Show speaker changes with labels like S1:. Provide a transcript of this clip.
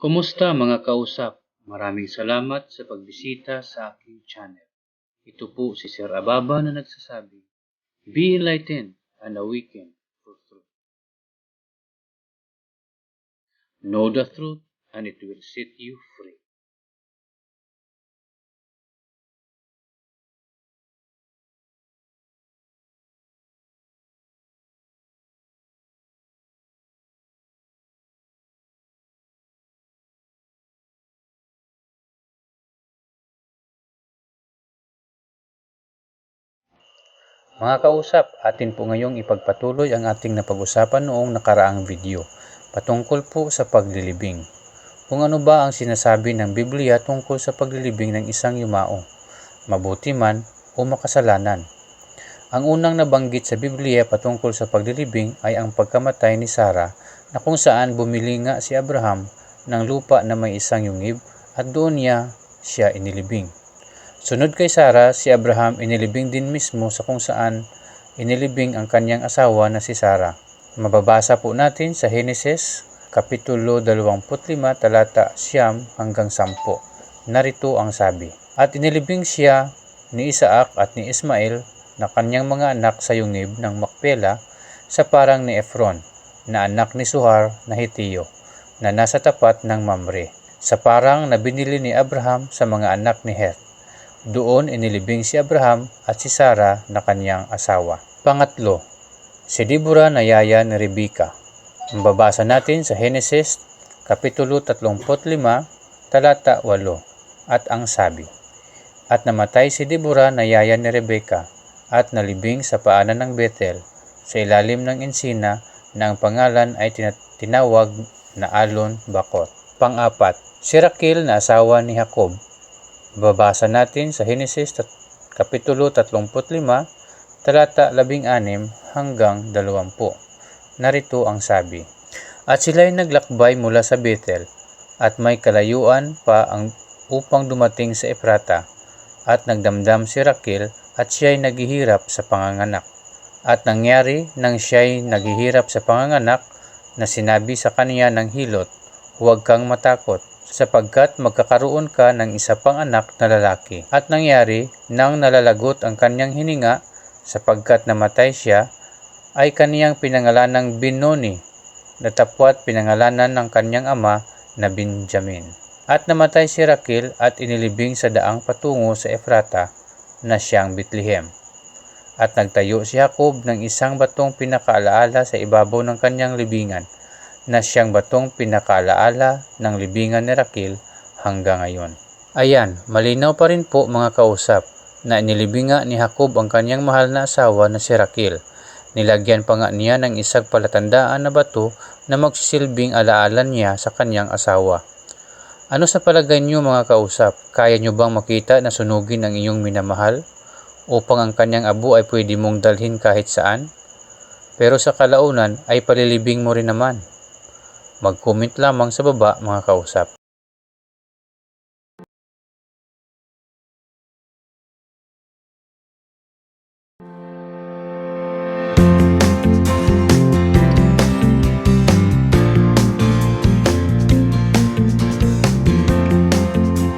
S1: Kumusta mga kausap? Maraming salamat sa pagbisita sa aking channel. Ito po si Sir Ababa na nagsasabi, Be enlightened and awaken for truth. Know the truth and it will set you free. Mga kausap, atin po ngayong ipagpatuloy ang ating napag-usapan noong nakaraang video patungkol po sa paglilibing. Kung ano ba ang sinasabi ng Biblia tungkol sa paglilibing ng isang yumao, mabuti man o makasalanan. Ang unang nabanggit sa Biblia patungkol sa paglilibing ay ang pagkamatay ni Sarah na kung saan bumili nga si Abraham ng lupa na may isang yungib at doon niya siya inilibing. Sunod kay Sarah, si Abraham inilibing din mismo sa kung saan inilibing ang kanyang asawa na si Sarah. Mababasa po natin sa Henesis Kapitulo 25 talata siyam hanggang 10. Narito ang sabi. At inilibing siya ni Isaac at ni Ismael na kanyang mga anak sa yungib ng Makpela sa parang ni Efron na anak ni Suhar na Hitiyo na nasa tapat ng Mamre sa parang na binili ni Abraham sa mga anak ni Heth. Doon inilibing si Abraham at si Sarah na kanyang asawa. Pangatlo, si Deborah na yaya ni Rebecca. Mababasa natin sa Genesis Kapitulo 35, talata 8 at ang sabi. At namatay si Deborah na yaya ni Rebecca at nalibing sa paanan ng Bethel sa ilalim ng insina na ang pangalan ay tinawag na Alon Bakot. Pang-apat, si Rakil na asawa ni Jacob Babasa natin sa Genesis Kapitulo 35, talata 16 hanggang 20. Narito ang sabi. At sila'y naglakbay mula sa Bethel, at may kalayuan pa ang upang dumating sa Efrata, at nagdamdam si Rakil at siya'y naghihirap sa panganganak. At nangyari nang siya'y naghihirap sa panganganak na sinabi sa kanya ng hilot, huwag kang matakot, sapagkat magkakaroon ka ng isa pang anak na lalaki. At nangyari, nang nalalagot ang kanyang hininga, sapagkat namatay siya, ay kaniyang pinangalan ng Binoni, natapwat pinangalanan ng kanyang ama na Benjamin. At namatay si Rakil at inilibing sa daang patungo sa Efrata na siyang Bethlehem. At nagtayo si Jacob ng isang batong pinakaalaala sa ibabaw ng kanyang libingan na siyang batong pinakaalaala ng libingan ni Rakil hanggang ngayon. Ayan, malinaw pa rin po mga kausap na inilibinga ni Jacob ang kanyang mahal na asawa na si Rakil. Nilagyan pa nga niya ng isang palatandaan na bato na magsisilbing alaalan niya sa kanyang asawa. Ano sa palagay niyo mga kausap? Kaya niyo bang makita na sunugin ang iyong minamahal? Upang ang kanyang abo ay pwede mong dalhin kahit saan? Pero sa kalaunan ay palilibing mo rin naman. Mag-comment lamang sa baba mga kausap.